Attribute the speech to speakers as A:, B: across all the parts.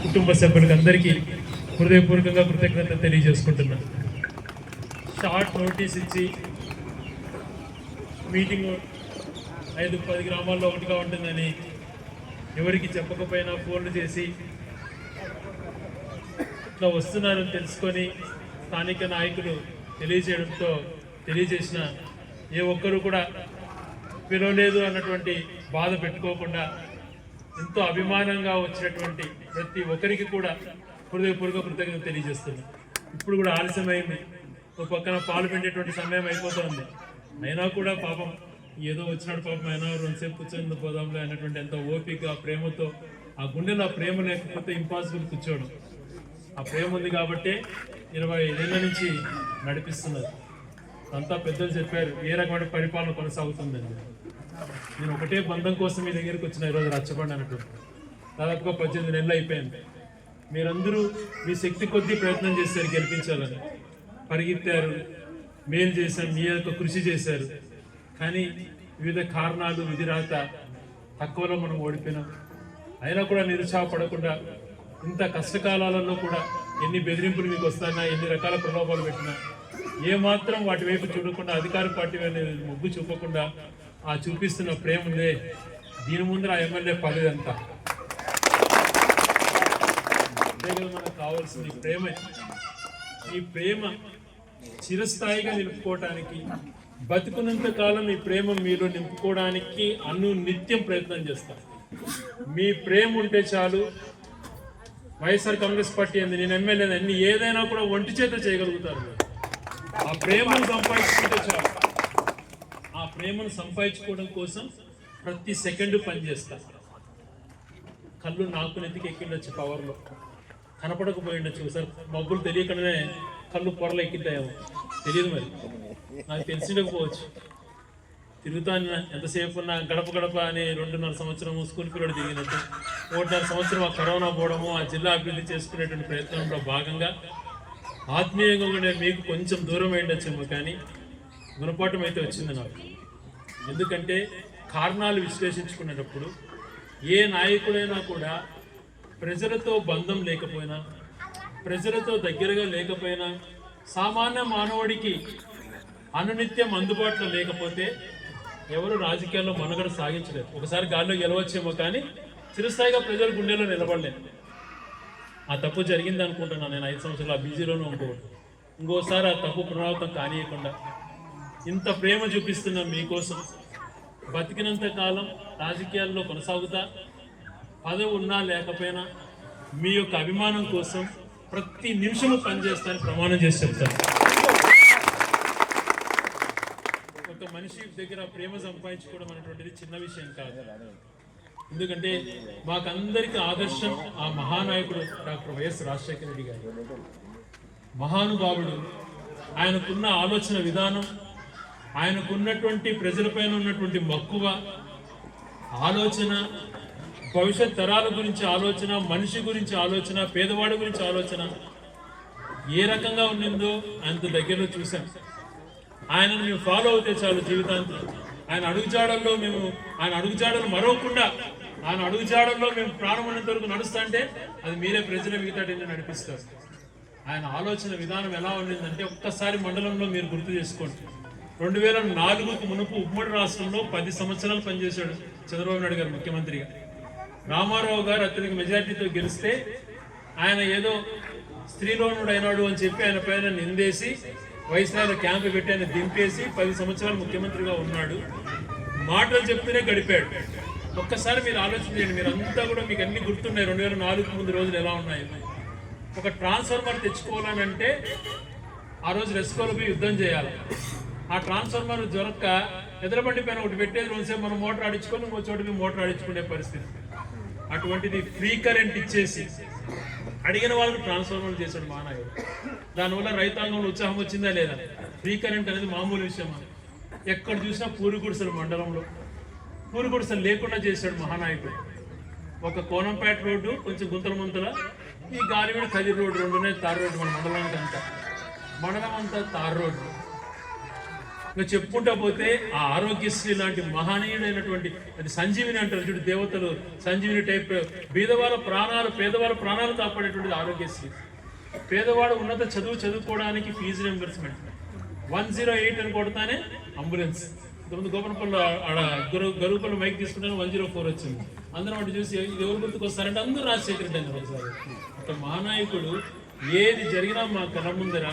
A: కుటుంబ సభ్యులకు అందరికీ హృదయపూర్వకంగా కృతజ్ఞత తెలియజేసుకుంటున్నాను షార్ట్ నోటీస్ ఇచ్చి మీటింగ్ ఐదు పది గ్రామాల్లో ఒకటిగా ఉంటుందని ఎవరికి చెప్పకపోయినా ఫోన్లు చేసి ఇట్లా వస్తున్నారని తెలుసుకొని స్థానిక నాయకులు తెలియజేయడంతో తెలియజేసిన ఏ ఒక్కరు కూడా పిలవలేదు అన్నటువంటి బాధ పెట్టుకోకుండా ఎంతో అభిమానంగా వచ్చినటువంటి ప్రతి ఒక్కరికి కూడా హృదయపూర్వక కృతజ్ఞత తెలియజేస్తున్నాను. ఇప్పుడు కూడా ఆలస్యమైంది. ఒక పక్కన పాలు పిండేటువంటి సమయం అయిపోతుంది. అయినా కూడా పాపం ఏదో వచ్చినాడు పాపం అయినా రెండుసేపు కూర్చొని పోదాంలో అయినటువంటి ఎంతో ఓపిక ప్రేమతో ఆ గుండెలో ఆ ప్రేమ లేకపోతే ఇంపాసిబుల్ కూర్చోవడం. ఆ ప్రేమ ఉంది కాబట్టి ఇరవై ఐదేళ్ళ నుంచి నడిపిస్తున్నారు. అంతా పెద్దలు చెప్పారు ఏ రకమైన పరిపాలన కొనసాగుతుందండి. నేను ఒకటే బంధం కోసం మీ దగ్గరికి వచ్చిన ఈరోజు రచ్చబండి అనుకుంటున్నాను దాదాపుగా పద్దెనిమిది నెలలు అయిపోయింది. మీరందరూ మీ శక్తి కొద్దీ ప్రయత్నం చేశారు గెలిపించాలని. పరిగెత్తారు మేలు చేశారు మీ యొక్క కృషి చేశారు. కానీ వివిధ కారణాలు విధి రాత తక్కువలో మనం ఓడిపోయినాం. అయినా కూడా నిరుత్సాహపడకుండా ఇంత కష్టకాలాలలో కూడా ఎన్ని బెదిరింపులు మీకు వస్తానా ఎన్ని రకాల ప్రలోభాలు పెట్టినా ఏమాత్రం వాటి వైపు చూడకుండా అధికార పార్టీ అనేది మొగ్గు చూపకుండా ఆ చూపిస్తున్న ప్రేమ ఉందే దీని ముందర ఆ ఎమ్మెల్యే పదదంతా అదే మనకు కావాల్సింది ప్రేమ. ఈ ప్రేమ చిరస్థాయిగా నిలుపుకోవటానికి బతుకున్నంత కాలం ఈ ప్రేమ మీలో నింపుకోవడానికి అను నిత్యం ప్రయత్నం చేస్తాను మీ ప్రేమ ఉంటే చాలు వైఎస్ఆర్ కాంగ్రెస్ పార్టీ అంది నేను ఎమ్మెల్యే అన్ని ఏదైనా కూడా ఒంటి చేత చేయగలుగుతారు. ఆ ప్రేమను సంపాదించుకుంటే చాలు. ప్రేమను సంపాదించుకోవడం కోసం ప్రతి సెకండ్ పనిచేస్తా కళ్ళు నాకు నెత్తికి ఎక్కిండొచ్చు పవర్లో. కనపడకపోయిండొచ్చు సార్ మబ్బులు తెలియకుండానే కళ్ళు పొరలు ఎక్కింటాయేమో తెలియదు మరి. నాకు తెలిసినకపోవచ్చు తిరుగుతాను ఎంతసేపు ఉన్నా గడప గడప అని రెండున్నర సంవత్సరం స్కూల్ పిల్లడు తిరిగినట్టు. ఒకటిన్నర సంవత్సరం ఆ కరోనా పోవడము ఆ జిల్లా అభివృద్ధి చేసుకునేటువంటి ప్రయత్నంలో భాగంగా ఆత్మీయంగా ఉండే మీకు కొంచెం దూరం అయిండొచ్చేమో కానీ గుణపాఠం అయితే వచ్చింది నాకు. ఎందుకంటే కారణాలు విశ్లేషించుకునేటప్పుడు ఏ నాయకుడైనా కూడా ప్రజలతో బంధం లేకపోయినా ప్రజలతో దగ్గరగా లేకపోయినా సామాన్య మానవుడికి అనునిత్యం అందుబాటులో లేకపోతే ఎవరు రాజకీయాల్లో మనుగడ సాగించలేరు. ఒకసారి గాల్లో గెలవచ్చేమో కానీ చిరస్థాయిగా ప్రజల గుండెలో నిలబడలేదు ఆ తప్పు జరిగింది అనుకుంటున్నాను నేను. ఐదు సంవత్సరాలు ఆ బీజీలోనే అనుకోవద్దు ఇంకోసారి ఆ తప్పు పునరావృతం కానియకుండా ఇంత ప్రేమ చూపిస్తున్న మీకోసం బతికినంత కాలం రాజకీయాల్లో కొనసాగుతా పదవి ఉన్నా లేకపోయినా మీ యొక్క అభిమానం కోసం ప్రతి నిమిషము పనిచేస్తారని ప్రమాణం చేసి చెప్తాను. ఒక మనిషి దగ్గర ప్రేమ సంపాదించుకోవడం అనేటువంటిది చిన్న విషయం కాదు. ఎందుకంటే మాకందరికీ ఆదర్శం ఆ మహానాయకుడు డాక్టర్ వైఎస్ రాజశేఖర రెడ్డి గారు. మహానుభావుడు. ఆయనకున్న ఆలోచన విధానం ఆయనకున్నటువంటి ప్రజలపైన ఉన్నటువంటి మక్కువ ఆలోచన భవిష్యత్ తరాల గురించి ఆలోచన మనిషి గురించి ఆలోచన పేదవాడి గురించి ఆలోచన ఏ రకంగా ఉన్నిందో అంత దగ్గరలో చూసాం ఆయనను మేము ఫాలో అవుతే చాలు జీవితాంతం. ఆయన అడుగుజాడల్లో మేము ఆయన అడుగుజాడలు మరవకుండా ఆయన అడుగుజాడల్లో మేము ప్రారంభమైనంత వరకు నడుస్తా అంటే అది మీరే ప్రజల మిగతాటిని నడిపిస్తారు. ఆయన ఆలోచన విధానం ఎలా ఉండిందంటే ఒక్కసారి మండలంలో మీరు గుర్తు చేసుకోండి. రెండు వేల నాలుగుకు మునుపు ఉమ్మడి రాష్ట్రంలో పది సంవత్సరాలు పనిచేశాడు చంద్రబాబు నాయుడు గారు ముఖ్యమంత్రిగా. రామారావు గారు అతనికి మెజార్టీతో గెలిస్తే ఆయన ఏదో స్త్రీలోనుడు అయినాడు అని చెప్పి ఆయన పైన నిందేసి వైస్రాయల క్యాంపు పెట్టి ఆయన దింపేసి పది సంవత్సరాలు ముఖ్యమంత్రిగా ఉన్నాడు. మాటలు చెప్తూనే గడిపాడు. ఒక్కసారి మీరు ఆలోచన చేయండి మీరు అంతా కూడా మీకు అన్ని గుర్తున్నాయి. రెండు వేల నాలుగు ముందు రోజులు ఎలా ఉన్నాయి? ఒక ట్రాన్స్ఫార్మర్ తెచ్చుకోవాలనంటే ఆ రోజు రెస్కోలో పోయి యుద్ధం చేయాలి. ఆ ట్రాన్స్ఫార్మర్ దొరక్క ఎదురబండి పైన ఒకటి పెట్టేది రెండుసేపు మనం మోటార్ ఆడించుకొని ఇంకో చోటు పోయి మోటార్ ఆడించుకునే పరిస్థితి. అటువంటిది ఫ్రీ కరెంట్ ఇచ్చేసి అడిగిన వాళ్ళకి ట్రాన్స్ఫార్మర్ చేశాడు మానాయుడు. దానివల్ల రైతాంగంలో ఉత్సాహం వచ్చిందా లేదా? ఫ్రీ కరెంట్ అనేది మామూలు విషయం ఎక్కడ చూసినా పూరిగుడిసలు మండలంలో. పూరిగుడిసెలు లేకుండా చేశాడు మహానాయకుడు. ఒక కోనంపేట రోడ్డు కొంచెం గుంతల ముంతల ఈ గాలివీడ కదిరి రోడ్డు రెండునే తారు రోడ్డు మన మండలానికి అంతా మండలం అంతా తారు రోడ్డు. చెప్పుకుంటా పోతే ఆ ఆరోగ్యశ్రీ లాంటి మహనీయుడైనటువంటి అది సంజీవిని అంటారు చూడు దేవతలు. సంజీవిని టైప్ బీదవాళ్ళ ప్రాణాలు పేదవాళ్ళ ప్రాణాలు కాపాడేటువంటిది ఆరోగ్యశ్రీ. పేదవాడు ఉన్నత చదువు చదువుకోవడానికి fee reimbursement one zero eight అని కొడతానే అంబులెన్స్. ఇంతకుముందు గోపనపల్లి ఆడ గరు గరుపల్లి మైక్ తీసుకుంటాను వన్ జీరో ఫోర్ వచ్చింది. అందరం అటు చూసి ఇది ఎవరు గుర్తుకొస్తారంటే అందరూ రాజశేఖర రెడ్డి అన్నారు ఒకసారి ఒక మహానాయకుడు ఏది జరిగినా మా కళ్ళ ముందర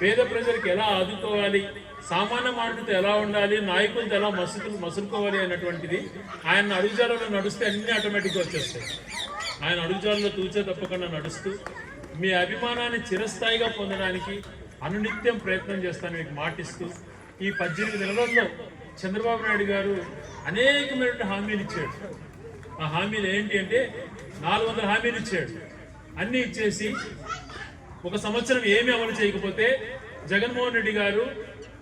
A: పేద ప్రజలకు ఎలా ఆదుకోవాలి? సామాన్య మానవుడితో ఎలా ఉండాలి నాయకులతో ఎలా మసులు మసులుకోవాలి అనేటువంటిది ఆయన అడుగుజాలలో నడిస్తే అన్నీ ఆటోమేటిక్గా వచ్చేస్తాయి. ఆయన అడుగుజాలలో తూచే తప్పకుండా నడుస్తూ మీ అభిమానాన్ని చిరస్థాయిగా పొందడానికి అనునిత్యం ప్రయత్నం చేస్తాను మీకు మాటిస్తూ ఈ పద్దెనిమిది నెలల్లో చంద్రబాబు నాయుడు గారు అనేకమైన హామీలు ఇచ్చాడు. ఆ హామీలు ఏంటి అంటే నాలుగు వందల హామీలు ఇచ్చాడు. అన్నీ ఇచ్చేసి ఒక సంవత్సరం ఏమీ అమలు చేయకపోతే జగన్మోహన్ రెడ్డి గారు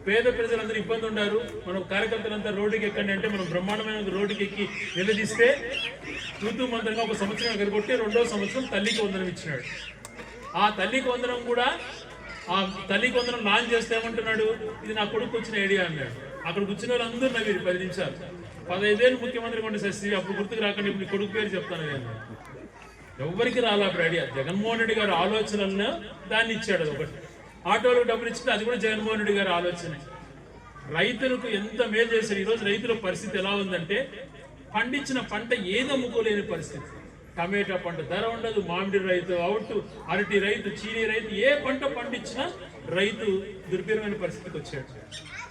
A: పేద ప్రజలందరూ ఇబ్బంది ఉన్నారు మనం కార్యకర్తలంతా రోడ్డుకి ఎక్కండి అంటే మనం బ్రహ్మాండమైన రోడ్డుకి ఎక్కి నిలదీస్తే తూతూ మంత్రంగా ఒక సంవత్సరం ఎగరగొట్టి రెండో సంవత్సరం తల్లికి వందనం ఇచ్చినాడు. ఆ తల్లికి వందనం కూడా ఆ తల్లికి వందనం లాంచ్ చేస్తే ఏమంటున్నాడు? ఇది నా కొడుకు వచ్చిన ఐడియా అన్నాడు. అక్కడ కూర్చున్న వాళ్ళందరూ నవ్వి పది నిమిషాలు పదహైదేళ్ళు ముఖ్యమంత్రి కొండ శశి అప్పుడు గుర్తుకు రాకండి ఇప్పుడు కొడుకు పేరు చెప్తాను నేను. ఎవరికి రాలా అప్పుడు ఐడియా? జగన్మోహన్ రెడ్డి గారు ఆలోచనలను దాన్ని ఇచ్చాడు అది ఒకటి. ఆటోలకు డబ్బులు ఇచ్చింది అది కూడా జగన్మోహన్ రెడ్డి గారి ఆలోచన. రైతులకు ఎంత మేలు చేశారు? ఈరోజు రైతుల పరిస్థితి ఎలా ఉందంటే పండించిన పంట ఏది అమ్ముకోలేని పరిస్థితి. టమాటా పంట ధర ఉండదు మామిడి రైతు అవుట్ అరటి రైతు చీనీ రైతు ఏ పంట పండించినా రైతు దుర్భీరమైన పరిస్థితికి వచ్చాడు.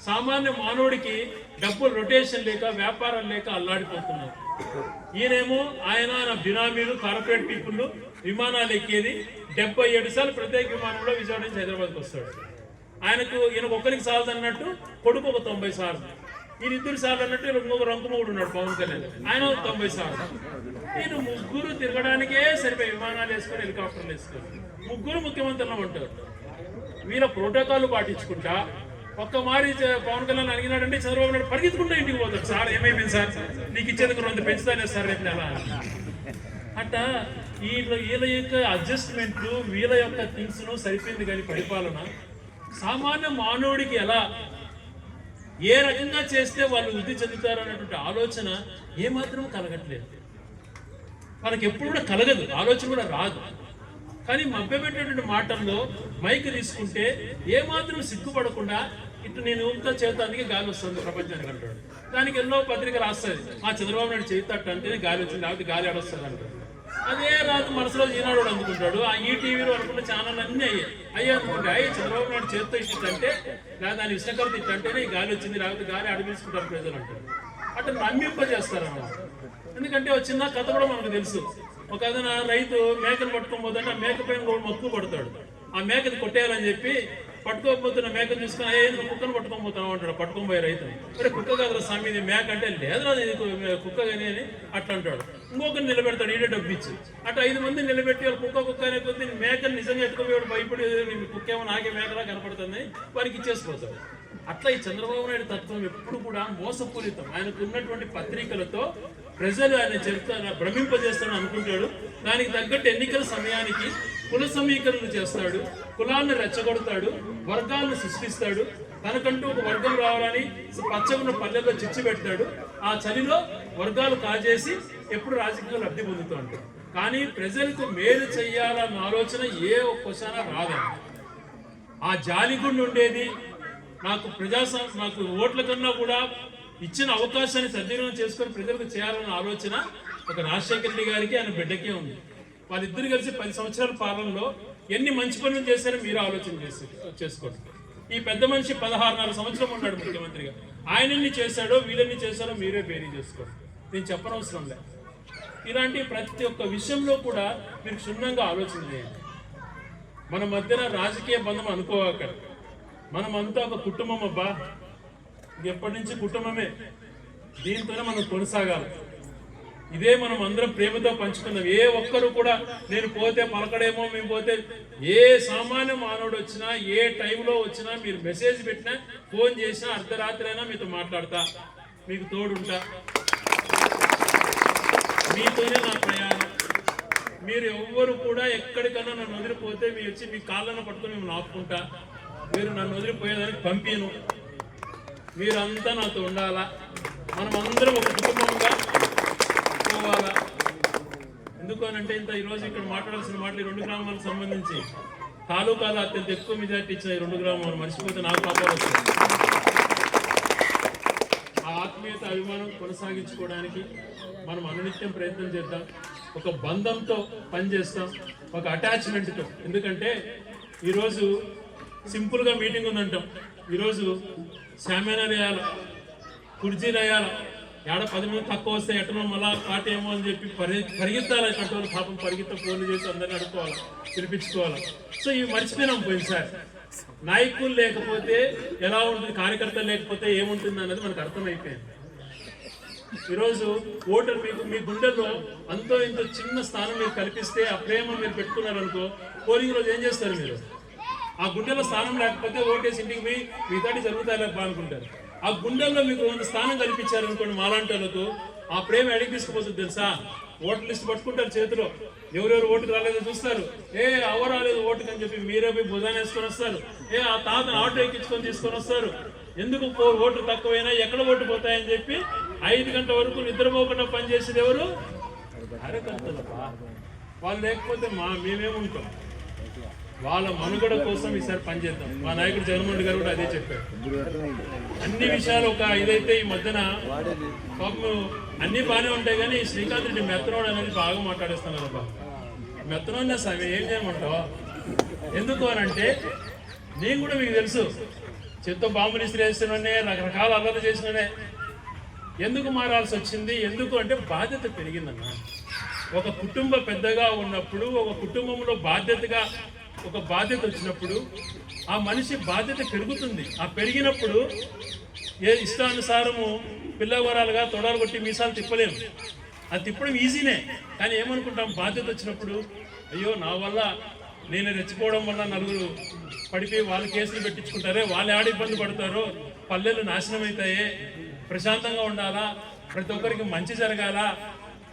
A: సామాన్య మానవుడికి డబ్బులు రొటేషన్ లేక వ్యాపారం లేక అల్లాడిపోతున్నారు. ఈయనేమో ఆయన నా బినామీలు కార్పొరేట్ పీపుల్ విమానాలు ఎక్కేది. డెబ్బై ఏడు సార్లు ప్రత్యేక విమానంలో విజయవాడ నుంచి హైదరాబాద్కి వస్తాడు. ఆయనకు ఈయన ఒక్కరికి సార్లు అన్నట్టు కొడుకు ఒక తొంభై సార్లు. ఈయన ఇద్దరు సార్లు అన్నట్టు ఇంకొక రంకుమూడు ఉన్నాడు పవన్ కళ్యాణ్. ఆయన ఒక తొంభై సార్లు. ఈయన ముగ్గురు తిరగడానికే సరిపోయి విమానాలు వేసుకొని హెలికాప్టర్లు వేసుకొని ముగ్గురు ముఖ్యమంత్రులు ఉంటారు. వీళ్ళ ప్రోటోకాల్ పాటించుకుంటా ఒక్క మారి పవన్ కళ్యాణ్ అడిగినాడంటే చంద్రబాబు నాయుడు పరిగెత్తుకుంటే ఇంటికి పోతాడు. సార్ ఏమైపోయింది సార్? నీకు ఇచ్చేందుకు రెండు పెంచుతానే సార్ రేపు నెల. అట్ట వీళ్ళ వీళ్ళ యొక్క అడ్జస్ట్మెంట్లు వీళ్ళ యొక్క థింగ్స్ను సరిపోయింది కానీ పరిపాలన. సామాన్య మానవుడికి ఎలా? ఏ రకంగా చేస్తే వాళ్ళు వృద్ధి చెందుతారు అన్నటువంటి ఆలోచన ఏమాత్రం కలగట్లేదు. వాళ్ళకి ఎప్పుడు కూడా కలగదు. ఆలోచన కూడా రాదు. కానీ మభ్యపెట్టేటువంటి మాటల్లో మైక్ తీసుకుంటే ఏమాత్రం సిగ్గుపడకుండా ఇటు నేను ఇంత చేతానికి గాలి వస్తుంది ప్రపంచానికి అంటాడు. దానికి ఎన్నో పత్రిక రాస్తుంది మా చంద్రబాబు నాయుడు చేతట్టు అంటేనే గాలి వచ్చింది కాబట్టి గాలి ఆడొస్తుంది అంటాడు. అదే రాత్రి మనసులో ఈనాడు అనుకుంటాడు అందుకుంటాడు. ఆ ఈ టీవీలో అనుకున్న ఛానల్ అన్నీ అయ్యాయి. అయ్యా అనుకుంటే అయ్యి చంద్రబాబు నాయుడు చేత్తో ఇష్ట అంటే లేదా దాని విష్ణకర్త ఇట్ట ఈ గాలి వచ్చింది లేకపోతే గాలి అడిపించుకుంటారు ప్రజలు అంటారు అట్లా నమ్మింపజేస్తారు అన్నమాట ఎందుకంటే ఒక చిన్న కథ కూడా మనకు తెలుసు. ఒక అదన రైతు మేకను పట్టుకోబోతుంటే ఆ మేక పైన కూడా మక్కువ పడతాడు ఆ మేకని కొట్టేయాలని చెప్పి పట్టుకోకపోతున్న మేక చూసుకుని అయ్యే కుక్కను పట్టుకొని అంటాడు. పట్టుకోబోయే రైతు. మరి కుక్క కాదు స్వామి ఇది మేక అంటే లేదురా ఇది కుక్క కానీ అని అట్లా అంటాడు. ఇంకొకరిని నిలబెడతాడు ఈడే డబ్బు ఇచ్చి. అట్లా ఐదు మంది నిలబెట్టి వాళ్ళు కుక్క కుక్క అనే కొద్ది మేకని నిజంగా ఎత్తుకోవాడు భయపడి కుక్క ఏమో నాకే మేకలా కనపడుతుంది వారికి ఇచ్చేసిపోతాడు. అట్లా ఈ చంద్రబాబు నాయుడు తత్వం ఎప్పుడు కూడా మోసపూరితం. ఆయనకు ఉన్నటువంటి పత్రికలతో ప్రజలు ఆయన చెప్తాను భ్రమింపజేస్తాను అనుకుంటాడు. దానికి తగ్గట్టు ఎన్నికల సమయానికి కుల సమీకరణలు చేస్తాడు. కులాన్ని రెచ్చగొడతాడు. వర్గాలను సృష్టిస్తాడు. తనకంటూ ఒక వర్గం రావాలని పచ్చగున్న పల్లెల్లో చిచ్చు పెడతాడు. ఆ చలిలో వర్గాలు కాజేసి ఎప్పుడు రాజకీయాలు లబ్ధి పొందుతూ ఉంటాడు కానీ ప్రజలకు మేలు చేయాలన్న ఆలోచన ఏ ఒక్కసారి రాదండి ఆ జాలిగుండు ఉండేది. నాకు ప్రజా నాకు ఓట్ల కన్నా కూడా ఇచ్చిన అవకాశాన్ని సద్వినియోగం చేసుకొని ప్రజలకు చేయాలన్న ఆలోచన ఒక రాజశేఖర రెడ్డి గారికి ఆయన బిడ్డకే ఉంది. వాళ్ళిద్దరు కలిసి పది సంవత్సరాల పాలనలో ఎన్ని మంచి పనులు చేశారో మీరు ఆలోచన చేసి చేసుకోండి. ఈ పెద్ద మనిషి పదహారున్నర సంవత్సరం ఉన్నాడు ముఖ్యమంత్రిగా. ఆయన ఎన్ని చేశాడో వీళ్ళన్ని చేశారో మీరే బేరీ చేసుకోండి. నేను చెప్పనవసరం లేదు ఇలాంటి ప్రతి ఒక్క విషయంలో కూడా మీరు క్షుణ్ణంగా ఆలోచన చేయండి. మన మధ్యన రాజకీయ బంధం అనుకోవక్కడ మనమంతా ఒక కుటుంబం అబ్బా. ఎప్పటి నుంచి కుటుంబమే దీంతోనే మనం కొనసాగాలి. ఇదే మనం అందరం ప్రేమతో పంచుకున్నాం. ఏ ఒక్కరు కూడా నేను పోతే పలకడేమో మేము పోతే ఏ సామాన్య మానవుడు వచ్చినా ఏ టైంలో వచ్చినా మీరు మెసేజ్ పెట్టినా ఫోన్ చేసినా అర్ధరాత్రి అయినా మీతో మాట్లాడతా. మీకు తోడుంటా. మీతోనే నా ప్రయాణం. మీరు ఎవ్వరు కూడా ఎక్కడికన్నా నన్ను వదిలిపోతే మీరు వచ్చి మీ కాళ్ళను పట్టుకొని మేము ఆపుకుంటా. మీరు నన్ను వదిలిపోయేదానికి పంపిను మీరంతా నాతో ఉండాలా? మనం అందరం ఒక కుటుంబంగా పోవాలా? ఎందుకు అంటే ఇంత ఈరోజు ఇక్కడ మాట్లాడాల్సిన మాటలు ఈ రెండు గ్రామాలకు సంబంధించి తాలూకాలో అత్యంత ఎక్కువ మెజార్టీ ఇచ్చిన ఈ రెండు గ్రామాలు మర్చిపోతే నాకు పాపాలు ఆ ఆత్మీయత అభిమానం కొనసాగించుకోవడానికి మనం అనునిత్యం ప్రయత్నం చేద్దాం. ఒక బంధంతో పనిచేస్తాం. ఒక అటాచ్మెంట్తో. ఎందుకంటే ఈరోజు సింపుల్గా మీటింగ్ ఉందంటాం. ఈరోజు శామ్యాన వేయాలి కుర్జీలు వేయాలి ఏడ పది మంది తక్కువ వస్తే ఎట్టనో మళ్ళా పాట ఏమో అని చెప్పి పరి పరిగెత్తాలి అటువంటి పాపం పరిగెత్త ఫోన్లు చేసి అందరిని అడుకోవాలి పిలిపించుకోవాలి. సో ఇవి మర్చిపోయినాం పోయినసారి. నాయకులు లేకపోతే ఎలా ఉంటుంది కార్యకర్తలు లేకపోతే ఏముంటుంది అన్నది మనకు అర్థమైపోయింది. ఈరోజు ఓటర్ మీకు మీ గుండెల్లో అంతో ఇంతో చిన్న స్థానం మీరు కల్పిస్తే ఆ ప్రేమ మీరు పెట్టుకున్నారనుకో పోలింగ్ రోజు ఏం చేస్తారు మీరు? ఆ గుండెలో స్థానం లేకపోతే ఓటేసి ఇంటికి పోయి మిగతాటి జరుగుతాయి అనుకుంటారు. ఆ గుండెల్లో మీకు వంద స్థానం కల్పించారనుకోండి మాలాంటి ఆ ప్రేమ ఎడికి తీసుకుపోతుంది తెలుసా? ఓటర్ లిస్ట్ పట్టుకుంటారు చేతిలో. ఎవరెవరు ఓటుకు రాలేదో చూస్తారు. ఏ అవ రాలేదు ఓటుకు అని చెప్పి మీరే పోయి భుజాన్ని వేసుకొని వస్తారు. ఏ ఆ తాతను ఆటో ఎక్కించుకొని తీసుకొని వస్తారు. ఎందుకు పో- ఓట్లు తక్కువైనా ఎక్కడ ఓటు పోతాయని చెప్పి ఐదు గంటల వరకు నిద్రపోకుండా పనిచేసేది ఎవరు? కార్యకర్తలప్పా. వాళ్ళు లేకపోతే మా మేమేముంటాం? వాళ్ళ మనుగడ కోసం ఈసారి పనిచేద్దాం మా నాయకుడు జగన్మోహన్ గారు కూడా అదే చెప్పారు. అన్ని విషయాలు ఒక ఇదైతే ఈ మధ్యన పాపం అన్ని బాగానే ఉంటాయి కానీ శ్రీకాంత్ రెడ్డి మెత్తనోడు అనేది బాగా మాట్లాడేస్తున్నారు అబ్బా. మెత్తనోడిన సరే ఏం చేయమంటావు? ఎందుకు అని అంటే నేను కూడా మీకు తెలుసు చెత్త బాంబులు ఇస్త్రీ వేసిననే రకరకాల అల్లర్లు చేసిననే ఎందుకు మారాల్సి వచ్చింది? ఎందుకు అంటే బాధ్యత పెరిగిందన్న. ఒక కుటుంబ పెద్దగా ఉన్నప్పుడు ఒక కుటుంబంలో బాధ్యతగా ఒక బాధ్యత వచ్చినప్పుడు ఆ మనిషి బాధ్యత పెరుగుతుంది. ఆ పెరిగినప్పుడు ఏ ఇష్టానుసారము పిల్లవరాలుగా తొడలు కొట్టి మీసాలు తిప్పలేము. అది తిప్పడం ఈజీనే కానీ ఏమనుకుంటాం? బాధ్యత వచ్చినప్పుడు అయ్యో నా వల్ల నేను రెచ్చిపోవడం వల్ల నలుగురు పడిపోయి వాళ్ళు కేసులు పెట్టించుకుంటారే వాళ్ళు ఆడ ఇబ్బంది పడతారో పల్లెలు నాశనం అవుతాయే. ప్రశాంతంగా ఉండాలా? ప్రతి ఒక్కరికి మంచి జరగాల?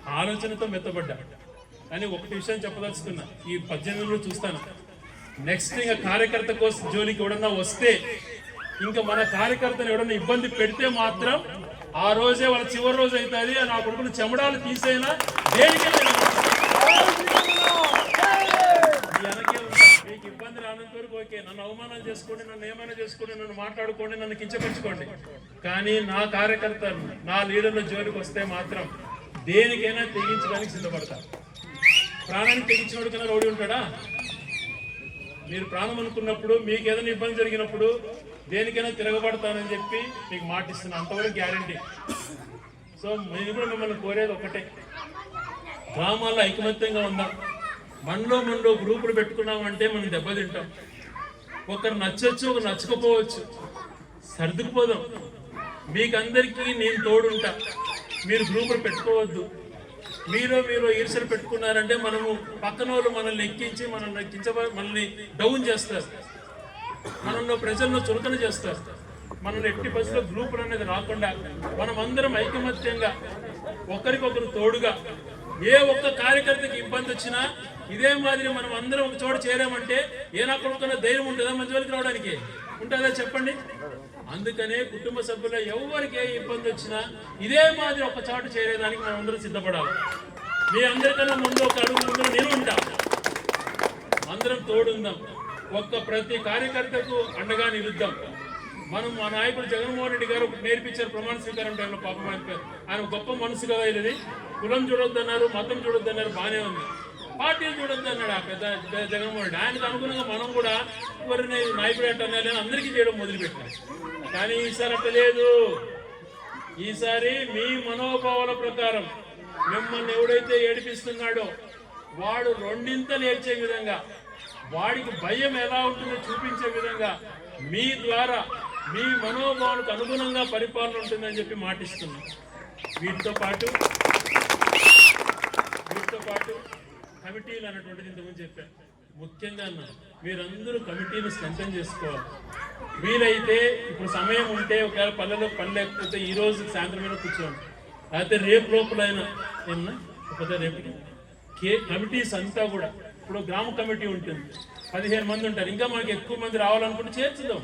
A: ఆలోచనతో మెత్తబడ్డా. కానీ ఒకటి విషయం చెప్పదలుచుకున్నా ఈ పద్దెనిమిదిలో చూస్తాను. నెక్స్ట్ ఇంకా కార్యకర్త కోసం జోలికి ఎవడన్నా వస్తే ఇంకా మన కార్యకర్తను ఎవడన్నా ఇబ్బంది పెడితే మాత్రం ఆ రోజే వాళ్ళ చివరి రోజు అవుతుంది. నా కొడుకులు చెమడాలు తీసైనా? దేనికైనా మీకు ఇబ్బంది రానంత వరకు ఓకే నన్ను అవమానం చేసుకోండి నన్ను ఏమైనా చేసుకోండి నన్ను మాట్లాడుకోండి నన్ను కించపరచుకోండి. కానీ నా కార్యకర్త నా లీడర్ల జోలికి వస్తే మాత్రం దేనికైనా తెగించడానికి సిద్ధపడతారు. ప్రాణానికి తెగించినోడు కన్నా రౌడీ ఉంటాడా? మీరు ప్రాణం అనుకున్నప్పుడు మీకు ఏదైనా ఇబ్బంది జరిగినప్పుడు దేనికైనా తిరగబడతానని చెప్పి మీకు మాటిస్తున్నా అంతవరకు గ్యారంటీ. సో నేను కూడా మిమ్మల్ని కోరేది ఒకటే గ్రామాల్లో ఐకమత్యంగా ఉందాం. మనలో మనలో గ్రూపులు పెట్టుకున్నామంటే మనం దెబ్బతింటాం. ఒకరు నచ్చొచ్చు ఒకరు నచ్చకపోవచ్చు. సర్దుకుపోదాం. మీకందరికీ నేను తోడుంటా. మీరు గ్రూపులు పెట్టుకోవద్దు. మీరు మీరు ఈర్షలు పెట్టుకున్నారంటే మనము పక్కన వాళ్ళు మనల్ని ఎక్కించి మనల్ని కించ మనల్ని డౌన్ చేస్తారు. మనల్ని ప్రజలను చులకన చేస్తారు. మనల్ని ఎట్టి బస్సులో గ్రూపులు అనేది రాకుండా మనం అందరం ఐకమత్యంగా ఒకరికొకరు తోడుగా ఏ ఒక్క కార్యకర్తకి ఇబ్బంది వచ్చినా ఇదే మాదిరి మనం అందరం ఒక చోట చేరామంటే ఏ నా కొడుకున్న ధైర్యం ఉంటుందా మంచి వాళ్ళకి రావడానికి? ఉంటుందా చెప్పండి? అందుకనే కుటుంబ సభ్యుల ఎవరికి ఏ ఇబ్బంది వచ్చినా ఇదే మాదిరి ఒక చాటు చేరేదానికి మనం అందరం సిద్ధపడాలి. మీ అందరికన్నా ముందు ఒక అడుగు ముందు నేను ఉంటా. అందరం తోడుందాం. ఒక్క ప్రతి కార్యకర్తకు అండగా నిలుద్దాం. మనం మా నాయకుడు జగన్మోహన్ రెడ్డి గారు నేర్పించారు ప్రమాణ స్వీకారం టైంలో పాపం పేరు. ఆయన గొప్ప మనసు కదా ఇది. కులం చూడొద్దన్నారు మతం చూడొద్దన్నారు బాగానే ఉంది. పార్టీలు చూడొద్దు అన్నాడు ఆ పెద్ద పెద్ద జగన్మోహన్ రెడ్డి. ఆయనకు అనుగుణంగా మనం కూడా ఎవరిని నాయకుడు అంటే అందరికీ చేయడం మొదలుపెట్టారు. కానీ ఈసారి అట్ట లేదు. ఈసారి మీ మనోభావాల ప్రకారం మిమ్మల్ని ఎవడైతే ఏడిపిస్తున్నాడో వాడు రెండింతలు ఏడ్చే విధంగా వాడికి భయం ఎలా ఉంటుందో చూపించే విధంగా మీ ద్వారా మీ మనోభావాలకు అనుగుణంగా పరిపాలన ఉంటుందని చెప్పి మాటిస్తున్నాం. వీటితో పాటు వీటితో పాటు కమిటీలు అన్నటువంటిది ఇంతకుముందు చెప్పాను ముఖ్యంగా అన్న మీరందరూ కమిటీని స్ట్రెంథన్ చేసుకోవాలి. వీలైతే ఇప్పుడు సమయం ఉంటే ఒకవేళ పల్లెలో పని లేకపోతే ఈ రోజు సాయంత్రమైన కూర్చోండి. లేకపోతే రేపు లోపలైనా ఏమన్నా లేకపోతే రేపు కే కమిటీస్ అంతా కూడా ఇప్పుడు గ్రామ కమిటీ ఉంటుంది. పదిహేను మంది ఉంటారు. ఇంకా మనకి ఎక్కువ మంది రావాలనుకుంటే చేర్చుదాం.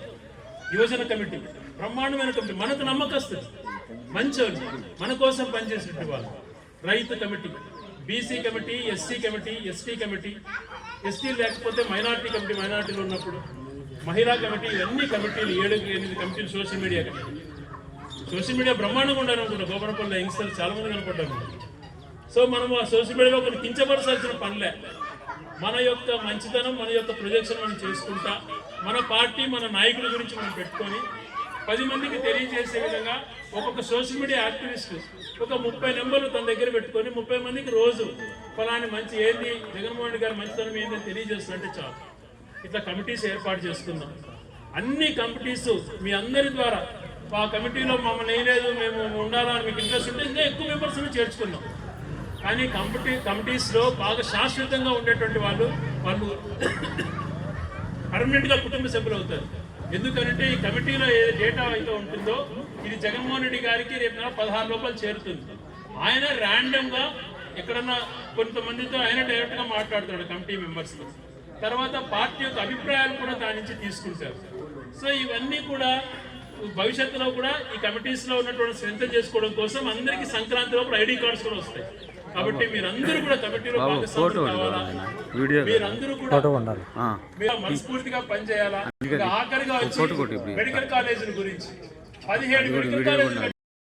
A: యువజన కమిటీ బ్రహ్మాండమైన కమిటీ. మనకు నమ్మకస్తుంది వాళ్ళు మన కోసం పనిచేసేటువంటి వాళ్ళు. రైతు committee. BC committee SC committee ST committee ST లేకపోతే మైనార్టీ కమిటీ మైనార్టీలో ఉన్నప్పుడు మహిళా కమిటీ ఇవన్నీ కమిటీలు ఏడు ఎనిమిది కమిటీలు social media committee social media బ్రహ్మాండంగా ఉండాలి అనుకుంటా గోపనపల్లి యంగ్స్టర్లు చాలామంది కనపడ్డాము సో మనం ఆ సోషల్ మీడియాలో కొన్ని కించపరచాల్సిన పనిలే. మన యొక్క మంచితనం మన యొక్క ప్రొజెక్షన్ మనం చేసుకుంటా మన పార్టీ మన నాయకుల గురించి మనం పెట్టుకొని పది మందికి తెలియజేసే విధంగా ఒక్కొక్క సోషల్ మీడియా యాక్టివిస్ట్ ఒక ముప్పై నెంబర్లు తన దగ్గర పెట్టుకొని ముప్పై మందికి రోజు ఫలాని మంచి ఏంది? జగన్మోహన్ రెడ్డి గారి మంచితనం ఏందని తెలియజేస్తున్నట్టే చాలు. ఇట్లా కమిటీస్ ఏర్పాటు చేసుకుందాం. అన్ని కమిటీస్ మీ అందరి ద్వారా ఆ కమిటీలో మమ్మల్ని వేయలేదు మేము ఉండాలని మీకు ఇంట్రెస్ట్ ఉంటే ఇంకా ఎక్కువ మెంబర్స్ చేర్చుకుందాం. కానీ కమిటీ కమిటీస్లో బాగా శాశ్వతంగా ఉండేటువంటి వాళ్ళు వాళ్ళు పర్మనెంట్గా కుటుంబ సభ్యులు అవుతారు. ఎందుకంటే ఈ కమిటీలో ఏ డేటా అయితే ఉంటుందో ఇది జగన్మోహన్ రెడ్డి గారికి రేపు నెల పదహారు రూపాయలు చేరుతుంది. ఆయన ర్యాండమ్గా ఎక్కడన్నా కొంతమందితో ఆయన డైరెక్ట్గా మాట్లాడుతాడు కమిటీ మెంబర్స్తో తర్వాత పార్టీ యొక్క అభిప్రాయాలు కూడా దాని నుంచి తీసుకుంటారు. సో ఇవన్నీ కూడా భవిష్యత్తులో కూడా ఈ కమిటీస్లో ఉన్నటువంటి స్ట్రెంత్ చేసుకోవడం కోసం అందరికీ సంక్రాంతి లోపల ఐడి కార్డ్స్ కూడా వస్తాయి. కాబట్టి మీరందరూ కూడా కమిటీలో కావాలా?
B: వీడియో
A: మీరందరూ కూడా
B: ఉండాలి.
A: మీరు మనస్ఫూర్తిగా పనిచేయాలా? ఆఖరిగా వచ్చి మెడికల్ కాలేజీల గురించి. పదిహేడు మెడికల్ కాలేజీలు